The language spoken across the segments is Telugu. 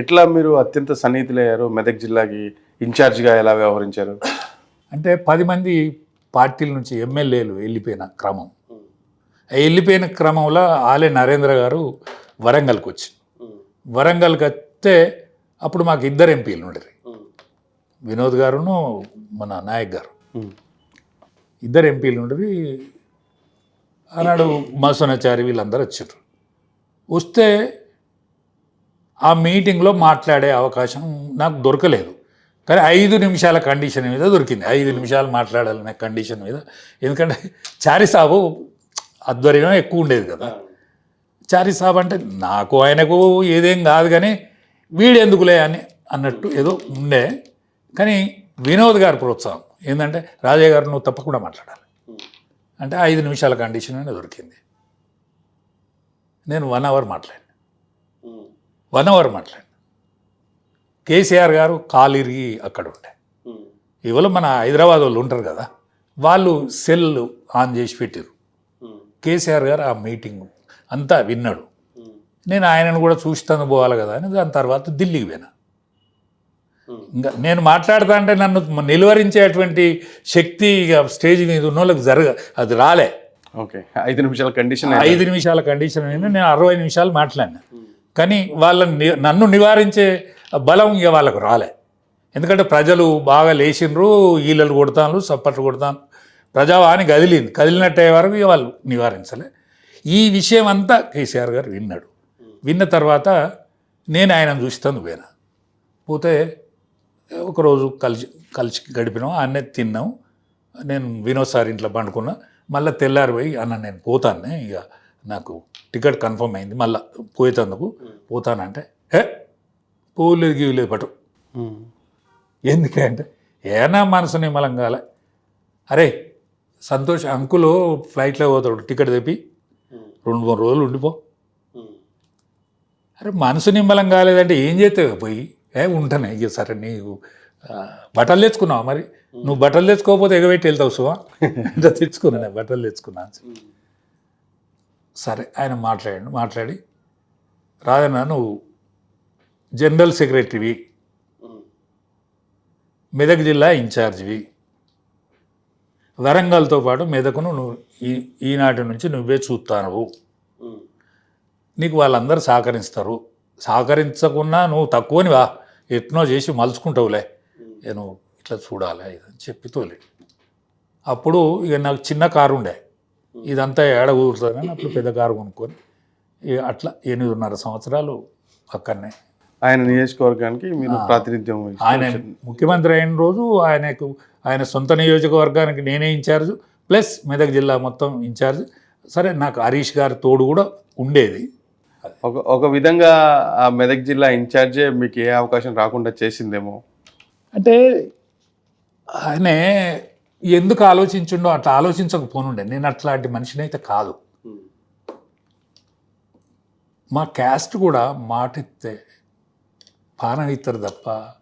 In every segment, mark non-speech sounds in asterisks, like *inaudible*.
ఎట్లా మీరు అత్యంత సన్నిహితులయ్యారు? మెదక్ జిల్లాకి ఇన్ఛార్జిగా ఎలా వ్యవహరించారు? అంటే పది మంది పార్టీల నుంచి ఎమ్మెల్యేలు వెళ్ళిపోయిన క్రమం. వెళ్ళిపోయిన క్రమంలో ఆలే నరేంద్ర గారు వరంగల్కి వచ్చి వరంగల్కి వస్తే అప్పుడు మాకు ఇద్దరు ఎంపీలు ఉండేది వినోద్ గారును మన నాయక్ గారు. ఇద్దరు ఎంపీలు ఉండేది ఆనాడు మసోనాచారి వీళ్ళందరూ వచ్చారు వస్తే ఆ మీటింగ్లో మాట్లాడే అవకాశం నాకు దొరకలేదు. కానీ ఐదు నిమిషాల కండిషన్ మీద దొరికింది. ఐదు నిమిషాలు మాట్లాడాలనే కండిషన్ మీద. ఎందుకంటే చారిసాబు ఆధ్వర్యం ఎక్కువ ఉండేది కదా. చారిసాబు అంటే నాకు ఆయనకు ఏదేం కాదు కానీ వీడెందుకులే అని అన్నట్టు ఏదో ఉండే. కానీ వినోద్ గారి ప్రోత్సాహం ఏంటంటే రాజయ్య గారు నువ్వు తప్పకుండా మాట్లాడాలి. అంటే ఐదు నిమిషాల కండిషన్ అనేది దొరికింది. నేను వన్ అవర్ మాట్లాడాను. వన్ అవర్ మాట్లాడాను కేసీఆర్ గారు కాలు ఇరిగి అక్కడ ఉండే. ఇవాళ మన హైదరాబాద్ వాళ్ళు ఉంటారు కదా వాళ్ళు సెల్ ఆన్ చేసి పెట్టారు కేసీఆర్ గారు ఆ మీటింగ్ అంతా విన్నాడు. నేను ఆయనను కూడా చూస్తాను పోవాలి కదా అని దాని తర్వాత ఢిల్లీకి పోయినా. ఇంకా నేను మాట్లాడుతా అంటే నన్ను నిలువరించేటువంటి శక్తి ఇక స్టేజ్ మీద ఉన్న వాళ్ళకి జరగ అది రాలే. ఓకే. ఐదు నిమిషాల కండిషన్ ఐదు నిమిషాల కండిషన్ నేను అరవై నిమిషాలు మాట్లాడినా. కానీ వాళ్ళని నన్ను నివారించే బలం ఇక వాళ్ళకు రాలే. ఎందుకంటే ప్రజలు బాగా లేచిండ్రు ఈలలు కొడతాను సప్పట్లు కొడతాను ప్రజావాణి కదిలింది. కదిలినట్టే వరకు ఇక వాళ్ళు నివారించలే. ఈ విషయం అంతా కేసీఆర్ గారు విన్నాడు. విన్న తర్వాత నేను ఆయనను చూస్తాను పోయినా. పోతే ఒకరోజు కలిసి కలిసి గడిపినాం అన్నే తిన్నాం. నేను వినోద్ సార్ ఇంట్లో పండుకున్నా. మళ్ళీ తెల్లారి పోయి అన్న నేను పోతానే ఇక నాకు టికెట్ కన్ఫర్మ్ అయింది. మళ్ళీ పోయేటందుకు పోతానంటే హే పోలేదు గీయలేదు పట్టు. ఎందుకంటే ఏనా మనసు నిమ్మలం కాలే. అరే సంతోష్ అంకులు ఫ్లైట్లో పోతాడు టికెట్ తెప్పి. రెండు మూడు రోజులు ఉండిపో. అరే మనసు నిమ్మలం కాలేదంటే ఏం చేస్తావు పోయి? ఏ ఉంటాను ఇక సరే నీకు బట్టలు తెచ్చుకున్నావా మరి? నువ్వు బట్టలు తెచ్చుకోకపోతే ఎగబెట్టి వెళ్తావు సువా *laughs* అంటే తెచ్చుకున్నా నేను బట్టలు తెచ్చుకున్నా సరే ఆయన మాట్లాడాడు మాట్లాడి. రాజన్న నువ్వు జనరల్ సెక్రటరీవి. మెదక్ జిల్లా ఇన్ఛార్జివి. వరంగల్తో పాటు మెదకును నువ్వు ఈ ఈనాటి నుంచి నువ్వే చూస్తావు నీకు వాళ్ళందరూ సహకరిస్తారు. సహకరించకున్నా నువ్వు తక్కువని వా. ఎట్నో చేసి మలుచుకుంటావులే. నేను నువ్వు ఇట్లా చూడాలి అని చెప్పి తోలే. అప్పుడు ఇక నాకు చిన్న కారు ఉండే ఇదంతా ఏడ కూర్చుందని అప్పుడు పెద్ద కారు కొనుక్కొని అట్లా ఎనిమిదిన్నర సంవత్సరాలు అక్కడనే. ఆయన నియోజకవర్గానికి మీరు ప్రాతినిధ్యం. ఆయన ముఖ్యమంత్రి అయిన రోజు ఆయనకు ఆయన సొంత నియోజకవర్గానికి నేనే ఇన్ఛార్జ్ ప్లస్ మెదక్ జిల్లా మొత్తం ఇన్ఛార్జ్ సరే నాకు హరీష్ గారి తోడు కూడా ఉండేది. ఒక ఒక విధంగా ఆ మెదక్ జిల్లా ఇన్ఛార్జే మీకు ఏ అవకాశం రాకుండా చేసిందేమో? అంటే ఆయనే ఎందుకు ఆలోచించుండో అట్లా ఆలోచించకపోనుండే. నేను అట్లాంటి మనిషిని అయితే కాదు మా క్యాస్ట్ కూడా మాట ఇస్తే పానం ఇస్తారు తప్ప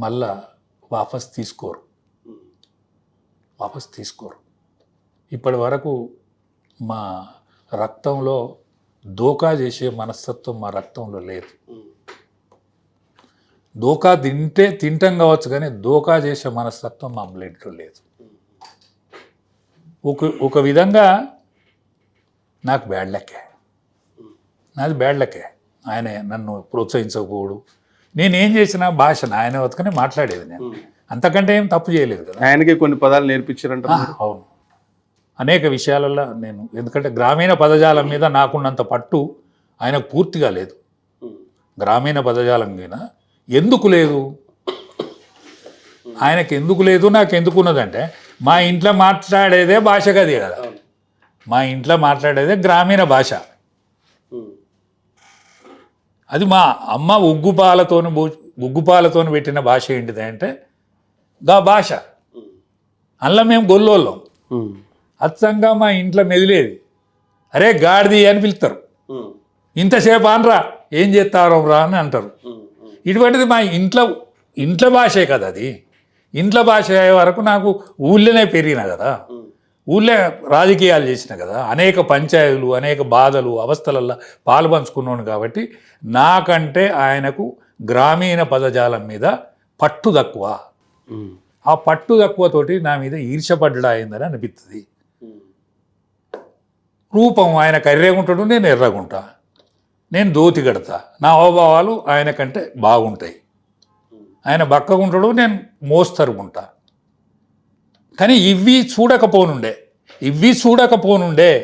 మళ్ళా వాపస్ తీసుకోరు. వాపస్ తీసుకోరు. ఇప్పటి వరకు మా రక్తంలో దోకా చేసే మనస్తత్వం మా రక్తంలో లేదు. దోకా తింటే తింటాం కావచ్చు కానీ దోకా చేసే మనస్తత్వం మా బ్లడ్లో లేదు. ఒక ఒక విధంగా నాకు బ్యాడ్ లెక్కే నాది బ్యాడ్ లెక్కే ఆయన నన్ను ప్రోత్సహించకపోడు. నేనేం చేసిన భాషను ఆయన వతకనే మాట్లాడేది నేను. అంతకంటే ఏం తప్పు చేయలేదు కదా. ఆయనకి కొన్ని పదాలు నేర్పించారంట అవును. అనేక విషయాలలో నేను ఎందుకంటే గ్రామీణ పదజాలం మీద నాకున్నంత పట్టు ఆయనకు పూర్తిగా లేదు. గ్రామీణ పదజాలం మీద ఎందుకు లేదు? ఆయనకి ఎందుకు లేదు? నాకు ఎందుకు ఉన్నదంటే మా ఇంట్లో మాట్లాడేదే భాష కది. కదా మా ఇంట్లో మాట్లాడేదే గ్రామీణ భాష. అది మా అమ్మ ఉగ్గుపాలతోని ఉగ్గుపాలతోని పెట్టిన భాష ఏంటిది అంటే గా భాష. అందులో మేము గొల్లోళ్ళం. అచ్చంగా మా ఇంట్లో మెదిలేది. అరే గాడిది అని పిలుస్తారు. ఇంతసేపు అనరా ఏం చేస్తారో రా అని అంటారు. ఇటువంటిది మా ఇంట్లో ఇంట్లో భాషే కదా అది. ఇంట్లో భాష అయ్యే వరకు నాకు ఊళ్ళోనే పెరిగిన కదా. ఊళ్ళో రాజకీయాలు చేసిన కదా. అనేక పంచాయతీలు అనేక బాధలు అవస్థలల్లో పాలు పంచుకున్నాను కాబట్టి నాకంటే ఆయనకు గ్రామీణ పదజాలం మీద పట్టు తక్కువ. ఆ పట్టు తక్కువతోటి నా మీద ఈర్షపడ్డా అయిందని అనిపిస్తుంది రూపం ఆయన కర్రెగుంటాడు నేను ఎర్రగుంటా. నేను దోతి కడతా. నా హావభావాలు ఆయన కంటే బాగుంటాయి. ఆయన బక్కగుంటాడు నేను మోస్తరుగుంటా. కానీ ఇవి చూడకపోనుండే. ఇవి చూడకపోనుండే.